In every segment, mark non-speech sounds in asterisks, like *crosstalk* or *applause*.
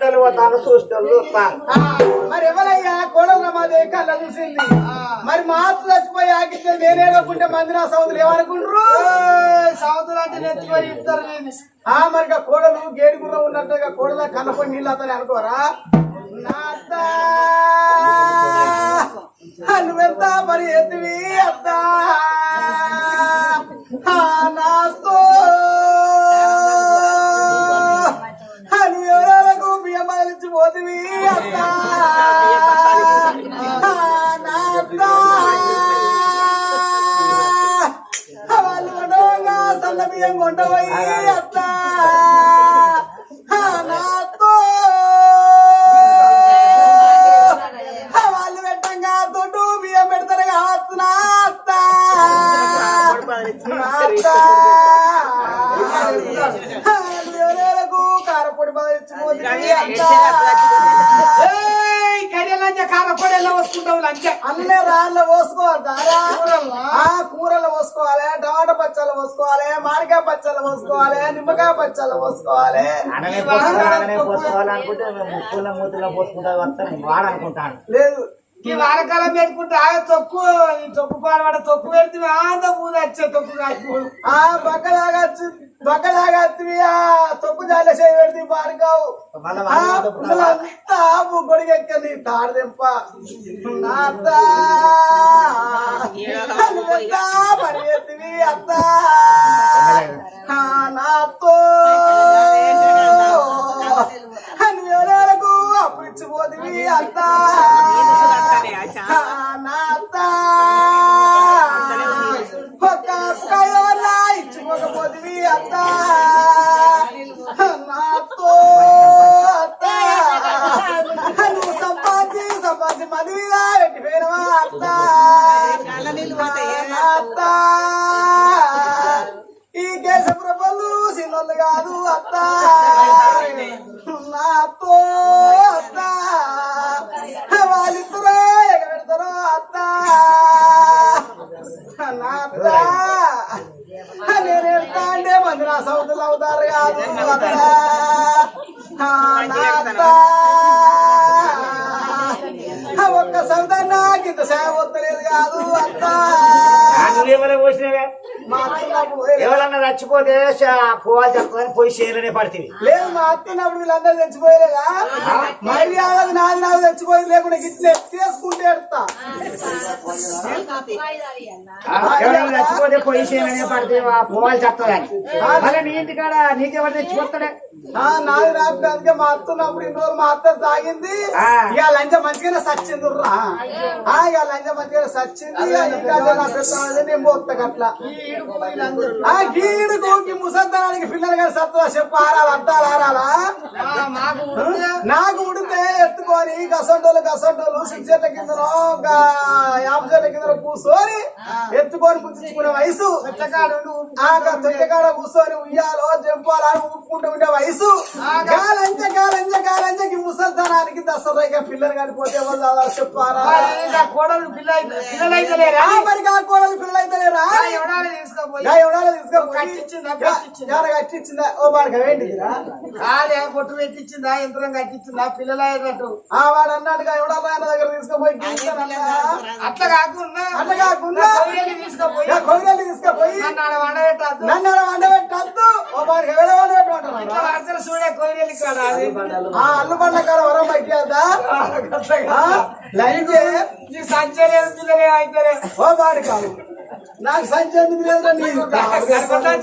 పోతాను చూస్తాను చూస్తాను మరి ఎవరయ్యా? కోడల రమాదే కళ్ళ చూసింది. మరి మా అత్త చచ్చిపోయి ఆగితే నేనేడకుంటే మంది నా సౌదులు ఏమనుకుంటారు? సౌదులు అంటే నెచ్చిపోయి ఇద్దరు ఆ మరి కోడలు గేడి గుర్రం ఉన్నట్టుగా కోడల కళ్ళపై నీళ్ళు అతని అనుకోరా? నువ్వెంత మరి ఎత్తివి? అత్త. నాతో. పోతివి అత్త ఆ, నా అత్త. వాళ్ళు కొండగా సన్న బియ్యం కొండపోయి అత్త వాళ్ళు పెట్టంగా తొట్టు బియ్యం పెడతారు కావచ్చు నా అత్త నా అత్త. కారపొడి కారపడి ఎలా వస్తుంటావు లంచ. అన్నీ రాళ్ళ పోసుకోవాలి ఆ కూరలు పోసుకోవాలి టమాటా పచ్చళ్ళు పోసుకోవాలి మామిడికాయ పచ్చళ్ళు పోసుకోవాలి నిమ్మకాయ పచ్చళ్ళు పోసుకోవాలి. ముక్కుల మూతుల్లో పోసుకుంటా వస్తాను వాడనుకుంటాను లేదు. ఈ వారకాలం పెట్టుకుంటే ఆ తొక్కు ఈ తొక్కు పాడబడ తొక్కు పెడితే ఆంద పూజ వచ్చే తొక్కు కాకపోడు ఆ బక్కలాగా బక్కలాగా ఆ తొక్కు జాల చేయి పెడితే పాడుకావు పిల్లలంతా ముగ్గుడికి ఎక్కది తాడదెంప నాత పని ఎత్తివి అత్త. సౌతులు అవుతారు కాదు ఒక్క సేవ వస్తలేదు కాదు అత్త పోసినవే? ఎవరన్నా చచ్చిపోతే శ- పోవాలి చెప్పుకొని పోయి చేనులోనే పడుతుంది లేదు మా అత్తన్నప్పుడు వీళ్ళందరూ తెచ్చిపోయలేదా మర్యాద నాది నాది తెచ్చిపోయింది లేకుండా గిట్ల తీసుకుంటే ఎడతా. ఎవరైనా చచ్చిపోతే పోయి చేనులోనే పడితే పోవాలి చెప్తాదని మళ్ళీ నీ ఇంటికాడ నీకెవరు తెచ్చిపోతాడే ఆ, నాది అందుకే మా అత్తన్నప్పుడు ఇన్ని రోజులు మా అత్త సాగింది. ఆ. ఇక లంచ మంచిగానే సచ్చింది రా. ఇక లంచ మంచిగానే సచ్చింది. ఇంకా నా పెద్ద నేను పోతా అట్లా ఆ గీడుకు ఈ ముసద్దానికి పిల్లలు కానీ సత్తా చెప్పు ఆరాలి అద్దాలు ఆరాలా? నాకు ఉడితే ఎత్తుకొని గసంటోలు గసంటోలు సిక్స్ చెట్ల ఒక యాభై చెట్ల కింద కూర్చొని ఎత్తుకొని పుచ్చుకునే వయసు. తొట్టెకాడ కూర్చొని ఉయ్యాలో జంపాలో ఊపుకుంటూ ఉండే వయసు. గాలంజ దసరా ఇక పిల్లలు కానిపోతే వాళ్ళు చెప్పారా? కోడలు పిల్ల పిల్లలైతలేరా? మరి ఎవడాలి తీసుకోపోయి? ఎవడాలో తీసుకొని కట్టించిందా? ఓ వాడికి ఏంటిదిరా కాదే పొట్టు పెట్టించిందా యంత్రం కట్టించిందా పిల్లలు అయ్యేటట్టు ఆ వాడు అన్నట్టుగా ఎవడో ఆయన దగ్గర తీసుకుపోయి. అట్లా కాకుండా అట్లా కాకుండా కొయ్యలు తీసుకుపోయి. నన్ను వండబెట్టద్దు. నన్ను వండబెట్టద్దు. ఓ వాడికి ఎవడ చూడే కాడ అది. ఆ అల్లు పండ్ల కాడ వరం పట్టేద్దా? లైన్ నీ సంచలేదు పిల్లలే అయితే ఓ వాడి కాదు. నాకు సంచి ఎందుకు లేదురా నీకు?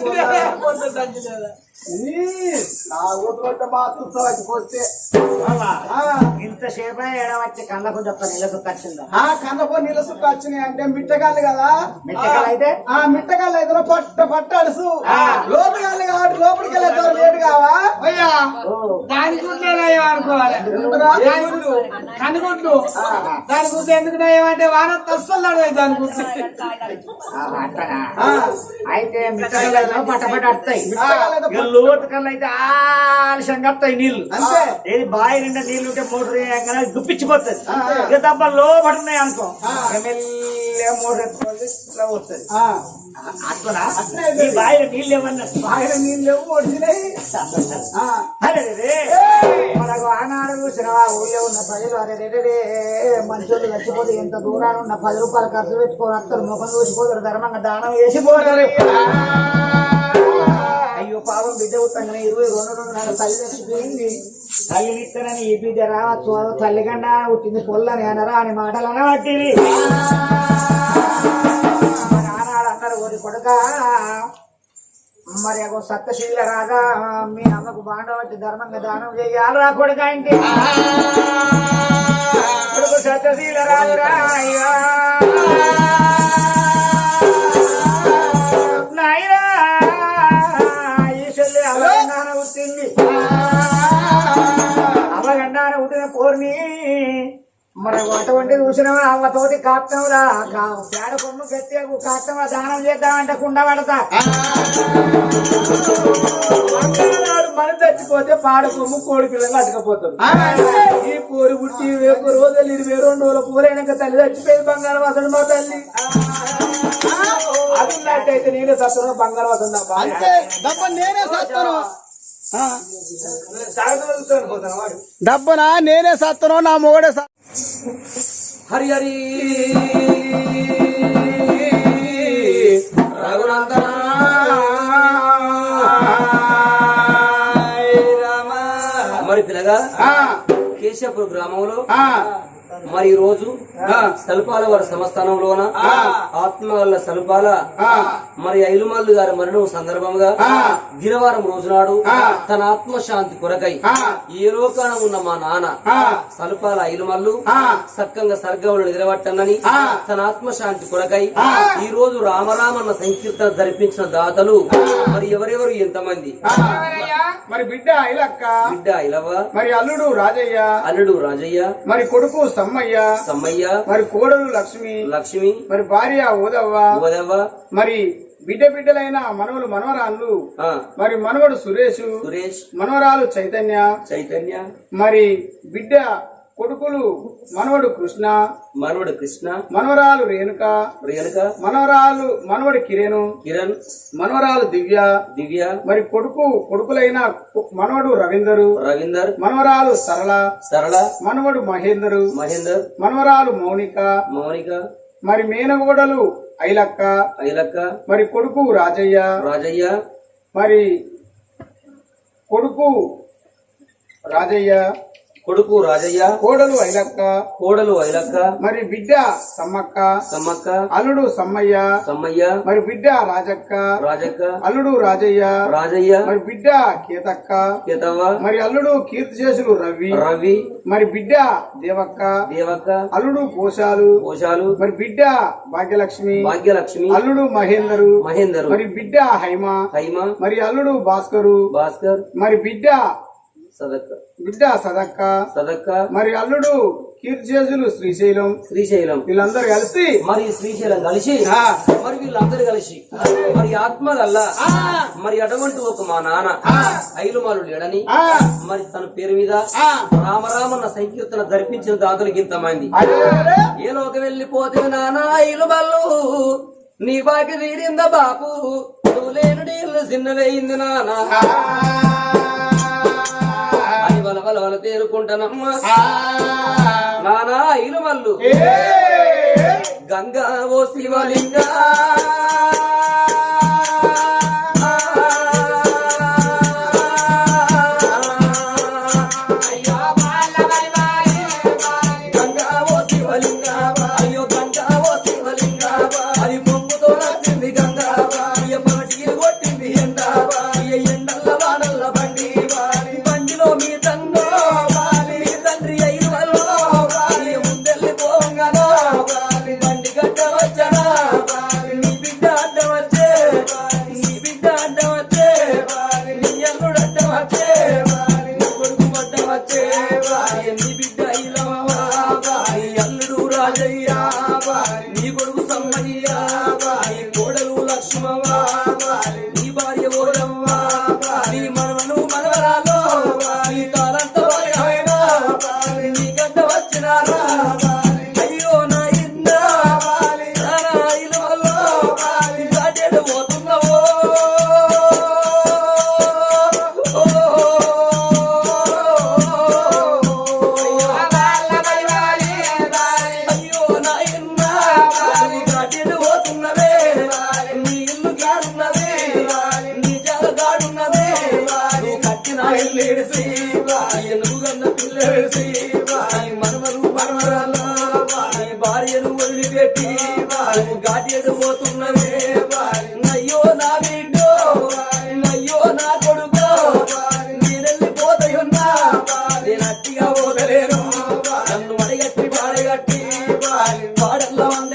నీ, ఇంతసేపు ఏడవచ్చి కళ్ళకు చెప్తాను ఇళ్ళకు వచ్చిందా ఆ కన్నపో నీళ్ళ సుక్క వచ్చినాయి అంటే మిట్టగాళ్ళు కదా. మిట్టగాళ్ళు అయితే? ఆ మిట్టగాళ్ళు అయితే పట్ట పట్ట అడుసు. లోపలిగాళ్ళు కాబట్టి లోపలికి వెళ్ళేస్తారు లేటు కావా? అయ్యా దాని గుడ్లు నయం అనుకోవాలి? దాని గుడ్లు కనుగుడ్లు దాని గుడ్లు ఎందుకు నయం అంటే వాన తస్సలు నడవాలి దాని గుడ్లు? అయితే మిట్టగల పట్ట పట్ట అడతాయి లోతు కళ్ళు అయితే ఆలస్యంగా వస్తాయి నీళ్ళు. ఏది బావి నిండా నీళ్ళు ఉంటే మోటార్ వేయగానే గుప్పించిపోతుంది. ఇక తప్ప లోపల ఉన్నాయి అనుకో. మోటార్ ఇట్లా వస్తుంది అట్లా ఈ బావిలో నీళ్ళు ఏమన్నా? బాగా నీళ్ళు లేవు వచ్చినాయి *laughs* ఆ, అరే రే, మనకు ఆనాడు చూసిన ఊళ్ళో ఉన్న ప్రజలు అరే మనుషులు చచ్చిపోతే ఎంత దూరాన్ని ఉన్న పది రూపాయలు ఖర్చు పెట్టుకోని వస్తారు ముఖం చూసిపోతారు ధర్మంగా దానం వేసిపోతారు అయ్యో పాపం బిడ్డ ఉత్తంగా ఇరవై రెండు రెండు నాలుగు తల్లి చచ్చిపోయింది తల్లి ఇస్తానని ఈ బిడ్డ రావచ్చు తల్లిగండ పుట్టింది పొల్లని అనరా అని మాటలు అనబట్టింది. మరి అన్నారు ఓరి కొడుక. మరి అగో సత్తశీల రాగా మీ అమ్మకు బాండం ధర్మంగా దానం చేయాలి రా కొడుక ఇంటి. కొడుకు సత్తశీల రాజురా అయ్యా. అవగండాన పుట్టింది అవగండాన పుట్టిన కోరిని మరి అటువంటి అమ్మ అవ్వతోటి కాత్తంరా పేడ కొమ్ము గట్టి కాత్తంరా దానం చేద్దామంటే కుండ పడతా. నాడు మనం చచ్చిపోతే పాడ కొమ్ము కోడి పిల్లలు అతకపోతుంది ఈ పూరి పుట్టి వేపు రోజులు ఇరవై రెండు రోజుల పూరైనాక తల్లి చచ్చిపోయింది బంగారం వసడు మా తల్లి. అది ఉన్నట్టయితే నేనే సత్తున్నా బంగారం వసందా అంతే డబ్బ నేనే సత్తాను. డబ్బనా నేనే సత్తాను నా మొగడే హరి హరి. రఘునందన మరి పిల్లగా ఆ, కేశవపురం గ్రామంలో మరి ఈ రోజు సల్పాల వారి సంస్థానంలోన ఆత్మ వల్ల సల్పాల మరి ఐలుమల్లు గారి మరణం సందర్భంగా గిరవారం రోజు నాడు తన ఆత్మ శాంతి కొరకై ఏ లోకాన ఉన్న మా నాన్న సల్పాల ఐలుమల్లు సక్కంగా సర్గంలో నిలబట్టనని తన ఆత్మ శాంతి కొరకై ఈ రోజు రామరామన్న సంకీర్తన జరిపించిన దాతలు మరి ఎవరెవరు ఎంతమంది? మరి బిడ్డ ఇలక్క బిడ్డ ఇలవ మరి అల్లుడు రాజయ్య అల్లుడు రాజయ్య మరి కొడుకు సమ్మయ్య. సమ్మయ్య. మరి కోడలు లక్ష్మి. లక్ష్మి. మరి భార్య ఓదవ్వ ఉదవ మరి బిడ్డ బిడ్డలైన మనవలు మనవరాళ్ళు. మరి మనవడు సురేష్. సురేష్. మనవరాలు చైతన్య. చైతన్య. మరి బిడ్డ కొడుకులు మనవడు కృష్ణ మనవడు కృష్ణ మనవరాలు రేణుక రేణుక మనవరాలు మనవడు కిరేను కిరణ్ మనవరాలు దివ్య దివ్య మరి కొడుకు కొడుకులైన మనవడు రవీందరు రవీందర్ మనవరాలు సరళ సరళ మనవడు మహేందరు మహేందర్ మనవరాలు మౌనిక మౌనిక మరి మేనగోడలు ఐలక్క ఐలక్క మరి కొడుకు రాజయ్య రాజయ్య మరి కొడుకు రాజయ్య కొడుకు రాజయ్య. కోడలు ఐలక్క. కోడలు ఐలక్క. మరి బిడ్డ సమ్మక్క. సమ్మక్క. అల్లుడు సమ్మయ్య. సమ్మయ్య. మరి బిడ్డ రాజక్క. రాజక్క. అల్లుడు రాజయ్య. రాజయ్య. మరి బిడ్డ కేతక్క. కేతవ్వ. మరి అల్లుడు కీర్తిశేషులు రవి. రవి. మరి బిడ్డ దేవక్క. దేవక్క. అల్లుడు కోశాలు కోశాలు మరి బిడ్డ భాగ్యలక్ష్మి. భాగ్యలక్ష్మి. అల్లుడు మహేందరు. మహేందరు. మరి బిడ్డ హైమ. హైమ. మరి అల్లుడు భాస్కరు. భాస్కర్. మరి బిడ్డ సదక్క బిడ్డ సదక్క సదక్క మరి అల్లుడు కీర్తిశేషులు శ్రీశైలం. శ్రీశైలం. వీళ్ళందరూ కలిసి మరి శ్రీశైలం కలిసి మరి వీళ్ళందరూ కలిసి మరి ఆత్మ గల్ల మరి అటువంటి ఒక మా నాన్న ఐలుమాలు లేడని ఆ, మరి తన పేరు మీద. రామరామన్న సంకీర్తన జరిపించిన అరే, అరే, ఏ లోక వెళ్ళిపోతే నానా ఐలుమల్లు నీ బాకి తీరిందా బాపు? నువ్వు లేని నీళ్ళు చిన్నవేయింది నానా అని వల వల వల తేరుకుంటానమ్మా నానా ఐలుమల్లు ఏ, గంగా ఓ శివలింగ.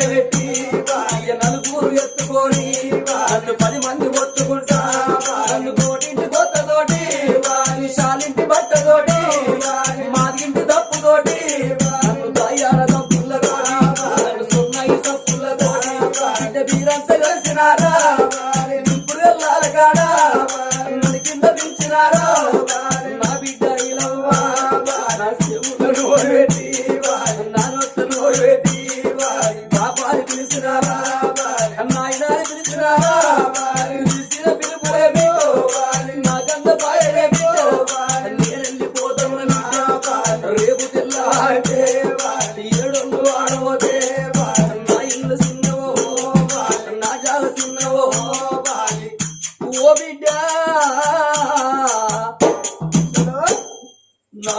పాడల్లో నలుగురు ఎత్తుకొని నన్ను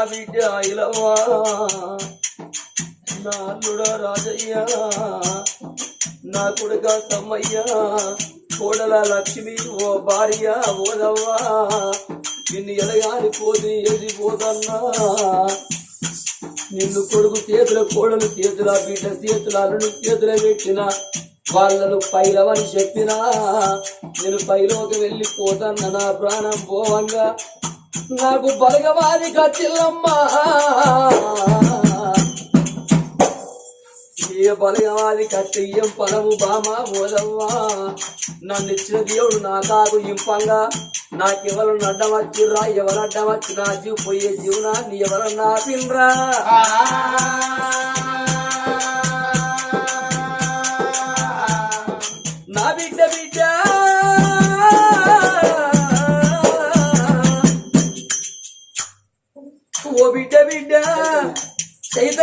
బిడ్డ ఇలవా? నా రాజయ్య నా కొడుక సమ్మయ్య కోడల లక్ష్మి ఓ భార్య ఓదవ్వా నిన్ను ఎలగాని పోతే ఏది పోదన్నా? నిన్ను కొడుకు చేతుల కోడలు చేతుల బిడ్డ చేతుల అల్లుడు చేతుల పెట్టిన వాళ్ళను పైలవని చెప్పినా నేను పైలోకి వెళ్ళిపోతాన్న నా ప్రాణం పోవంగా. నాకు బలగవాది కచ్చిల్లమ్మ ఏ బలగవాది కట్టెయ్యం పనము బామ ఓదవ్వా. నన్ను ఇచ్చిన దేవుడు నా కాకు ఇంపంగా. నాకెవరు అడ్డం వచ్చిర్రా ఎవరు అడ్డం నా జీవ పోయే జీవనాన్ని ఎవరన్నా ఆపిన్రా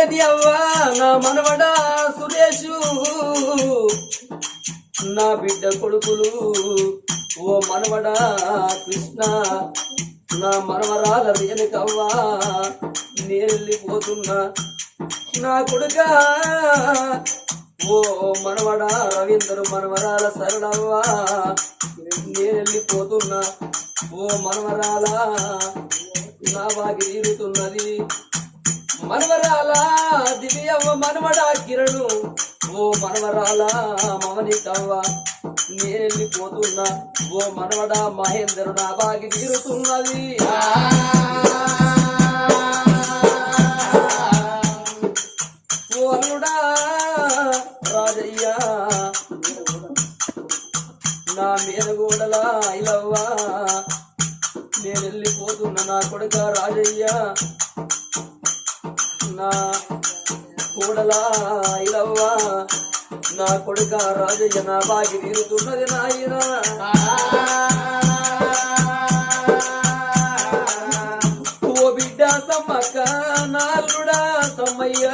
ఏది అవ్వ నా మనవడా సురేషు. నా బిడ్డ కొడుకులు ఓ మనవడా కృష్ణ. నా మనవరాల రేణుకవ్వా నేను నా కొడుక ఓ మనవడా రవీంద్ర మనవరాల సరళవ్వా నేను ఓ మనవరాల నా బాగి తీరుతున్నది మనవరాల దివ్యవ్వ మనవడా కిరణు. ఓ మనవరాల మమని కవ్వ నేను వెళ్ళిపోతున్నా ఓ మనవడా మహేందరు నా బాగి తీరుతున్నది. ఓ అల్లుడా రాజయ్య. నా మీద గోడలా ఇలవ్వా. నేను వెళ్ళిపోతున్నా నా కొడుక రాజయ్య. నా కూడలా ఇలవ్వా నా కొడుక రాజయ్య నా బాగి తీరుతున్నది నాయన ఓ బిడ్డ సమ్మక్క నాలుడా సమ్మయ్య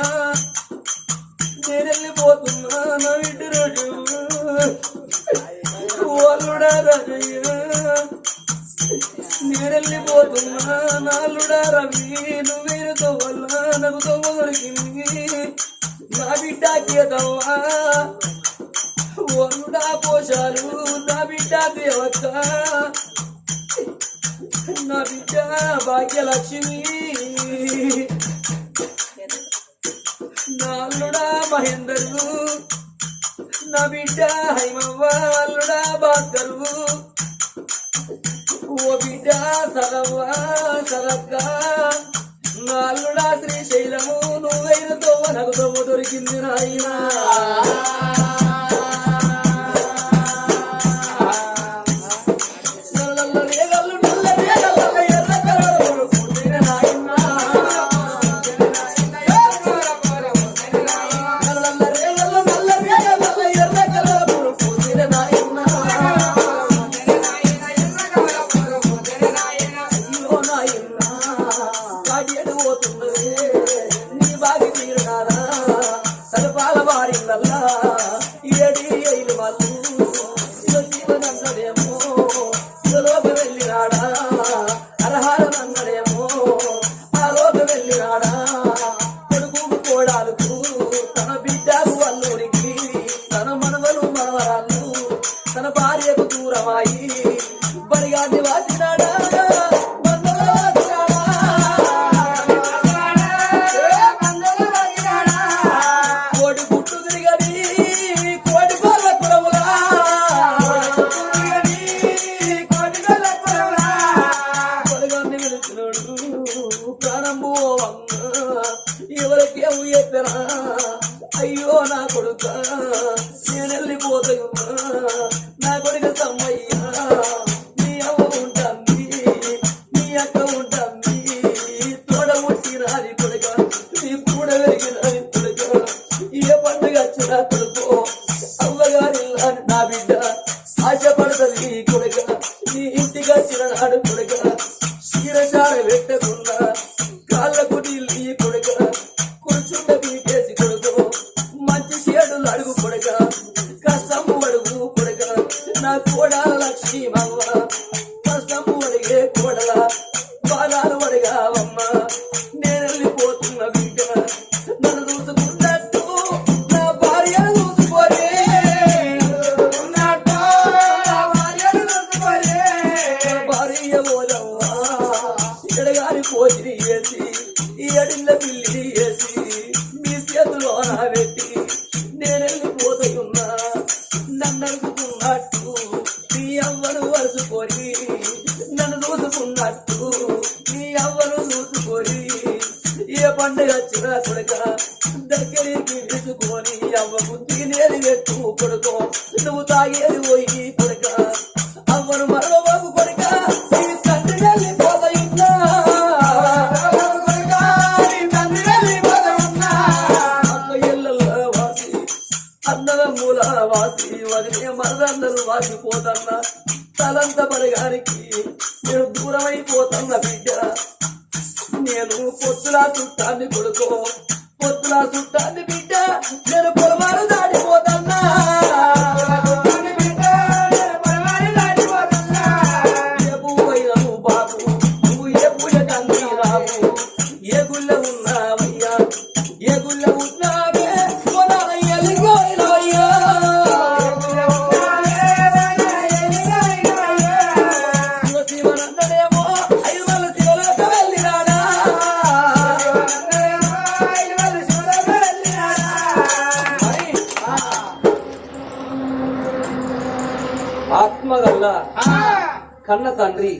భాగ్యలక్ష్మి నాల్లుడా మహేందరు నా బిడ్డ హైమవ్వ అల్లుడా భాస్కరు ఓ బిడ్డ సరవ్వ సరక్క Let me get పెట్టు కొడుకో కన్న తండ్రి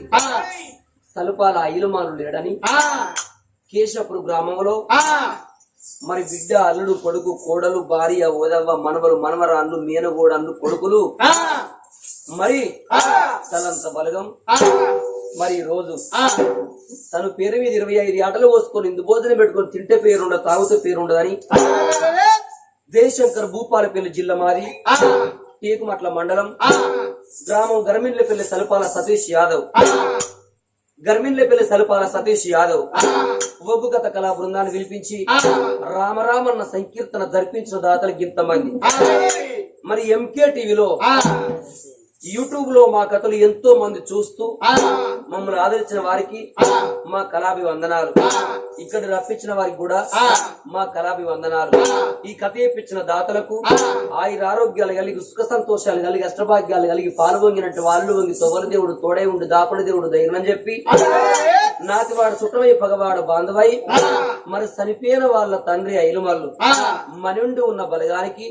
సలుపాల ఐలుమాను లేడని కేశపురు గ్రామంలో మరి బిడ్డ అల్లుడు కొడుకు కోడలు భార్య ఓదవ్వ మనవలు మనవరాళ్ళు మేనగోడన్ను కొడుకులు మరి తలంత బలగం. మరి రోజు తను పేరు మీద ఇరవై ఐదు ఆటలు పోసుకొని ఇందు భోజనం పెట్టుకొని తింటే పేరుండదు తాగుతే పేరుండదని జయశంకర్ భూపాలపల్లి జిల్లా మాది. టేకుమట్ల మండలం గ్రామం గర్మిన్లపల్లి సలపాల సతీష్ యాదవ్. గర్మిన్లపల్లి సలపాల సతీష్ యాదవ్. ఒగ్గు కథ కళా బృందాన్ని పిలిపించి రామరామన్న సంకీర్తన జరిపించిన దాతలు ఇంతమంది. మరి ఎంకే టీవీలో యూట్యూబ్లో మా కథలు ఎంతో మంది చూస్తూ మమ్మల్ని ఆదరించిన వారికి మా కళాభి వందనాలు ఇక్కడ రప్పించిన వారికి కూడా మా కళాభి వందనాలు ఈ కథ ఇప్పించిన దాతలకు ఆయుర ఆరోగ్యాలు కలిగి సుఖ సంతోషాలు కలిగి అష్టభాగ్యాలు కలిగి పాల్గొంగినట్టు వాళ్ళు వంగి తొగల దేవుడు తోడై ఉండి దాపడి దేవుడు ధైర్యం చెప్పి నాతివాడు సుఖమై పగవాడు బాంధవై మరి చనిపోయిన వాళ్ళ తండ్రి ఐలుమల్లు. మనుండి ఉన్న బలగానికి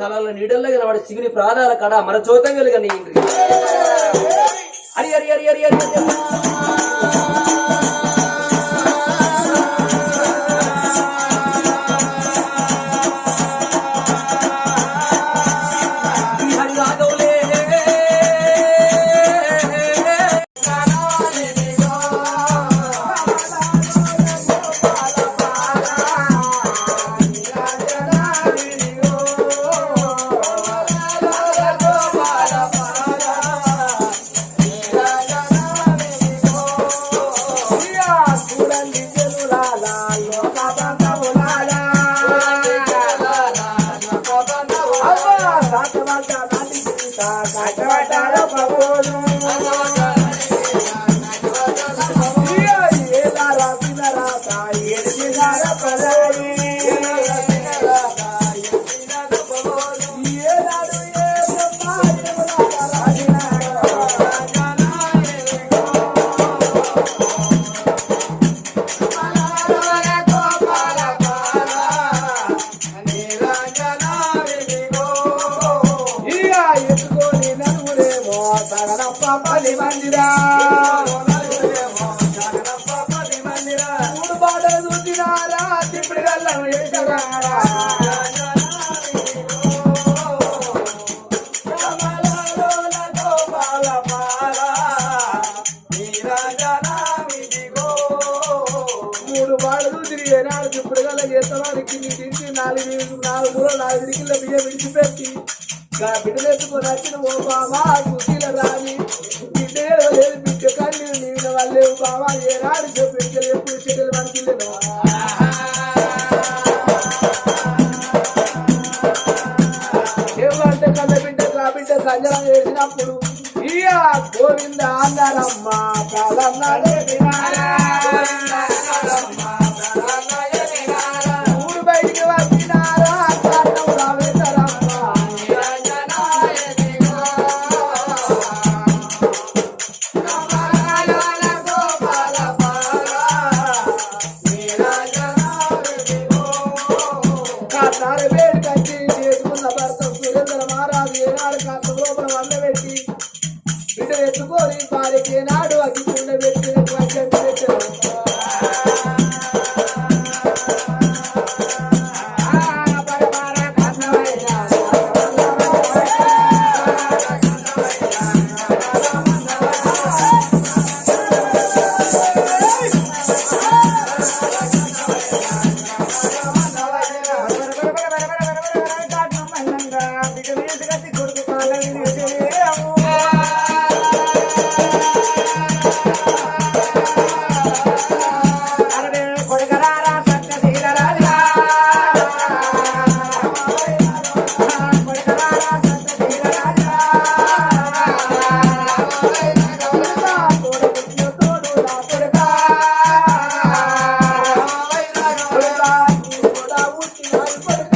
కళల నీడల్లో వాడి శివుని ప్రాణాల కడ మన చోతం వెలుగని హరి హరి హరి హరి హరి లేదు బిడ్డ కళ్ళు నీళ్ళ వాళ్ళే బాబా ఏ రాడు చెప్పి ఎప్పుడు చెల్లెలు ఏమంటే కళ్ళ బిడ్డ కా బిడ్డ సంజనం చేసినప్పుడు ఇయ గోవింద అన్నారమ్మ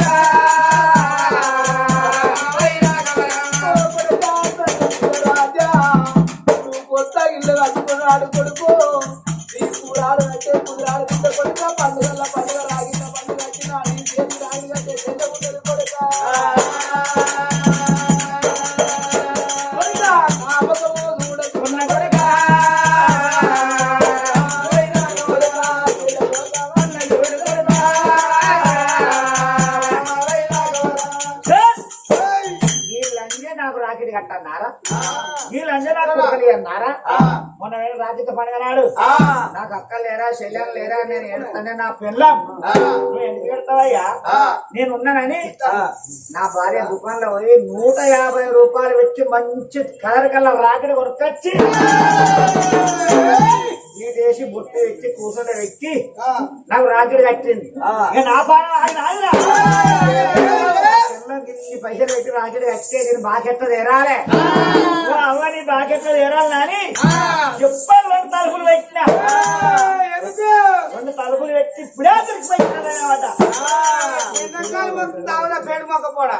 Yeah. పిల్లం. నువ్వు ఎందుకు ఎడతావయ్యా నేను ఉన్నానని నా భార్య దుకాణంలో పోయి నూట యాభై రూపాయలు పెట్టి మంచి కలర్ కలర్ రాకెట్ కొనుక్కొచ్చి. నీటేసి బొట్టు పెట్టి కూర్చొని పెట్టి నాకు రాకెట్ కట్టింది. నా. పిల్లలకి ఇన్ని పైసలు పెట్టి రాకెట్ కట్టే నేను బాకెట్ట తెరాలే. అవ్వ నీ బాకెట్ల తెరాలి నాని. చెప్పాలి రెండు తలుపులు పెట్టినా? రెండు తలుపులు పెట్టి ఇప్పుడే దొరికిపోయినాడనమాట పేడు మొక్కపోడా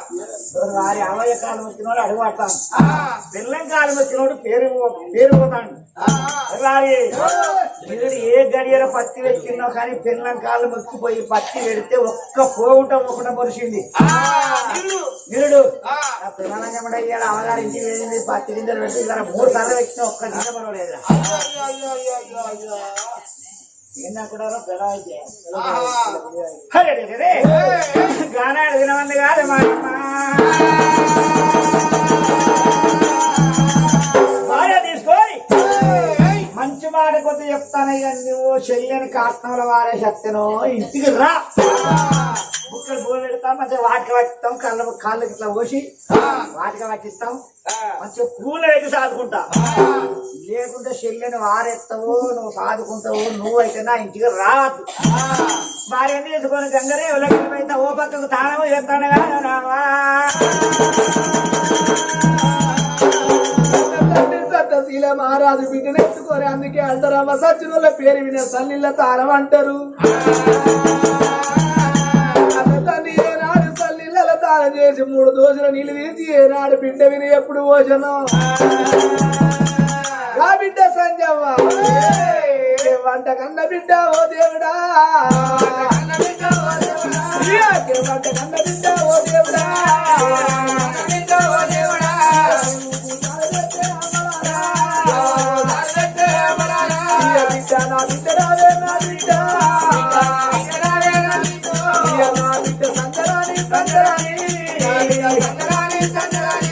వారి అవయ కాలం వచ్చినోడు అడుగు పడతాను పిల్లం కాలం వచ్చినోడు పేరు పేరు పోతాడు వారి మీరు ఏ గడియల పత్తి పెట్టినో కానీ పిల్లం కాలం మొక్కిపోయి పత్తి పెడితే ఒక్క పోగుంట ఒకట పొరిచింది. నిరుడు ఆ. పిల్లల చెమడయ్యాడు అవగారు ఇంటికి వెళ్ళింది పత్తి గింజలు పెట్టి ఇలా మూడు సార్లు పెట్టిన ఒక్క గింజ పడవలేదు ఏనా కూడా పిల్ల అయితే. అరే రే రే రే. గానాడు వినమంది కాదు మా మాట కొద్ది చెప్తానయ్యా నువ్వు చెల్లెని కాట్నంలో వారే చెప్తాను. ఇంటికి రా. బుక్కలు పెడతాం మంచిగా వాటికి పట్టిస్తాం కళ్ళ కాళ్ళకి ఇట్లా పోసి వాటికి పట్టిస్తాం. మంచిగా పూలు పెట్టి సాదుకుంటా. లేకుంటే చెల్లెని వారెత్తావు నువ్వు సాదుకుంటావు నువ్వు అయితే నా ఇంటికి రాదు భార్య తీసుకొని గంగరే ఎవరైతే ఓ పక్కకు తాళము చేస్తాను కదా రావా. తండ్రి మహారాజు బిడ్డను ఎత్తుకొని అందుకే అంటారమ్మ సచ్చినోళ్ళ పేరు వినే సల్లిళ్ళ తాళం అంటారు. ఏనాడు సల్లిళ్ళ తాళం చేసి మూడు దోశలు నీళ్ళు తీసి ఏనాడు బిడ్డ విని ఎప్పుడు భోజనం? రా బిడ్డ సంజమ్మ. వంట కన్న బిడ్డ ఓ దేవుడా. వంట కన్న బిడ్డ ఓ దేవుడా. సంగరాని సంగరాని సంగరాని సంగరాని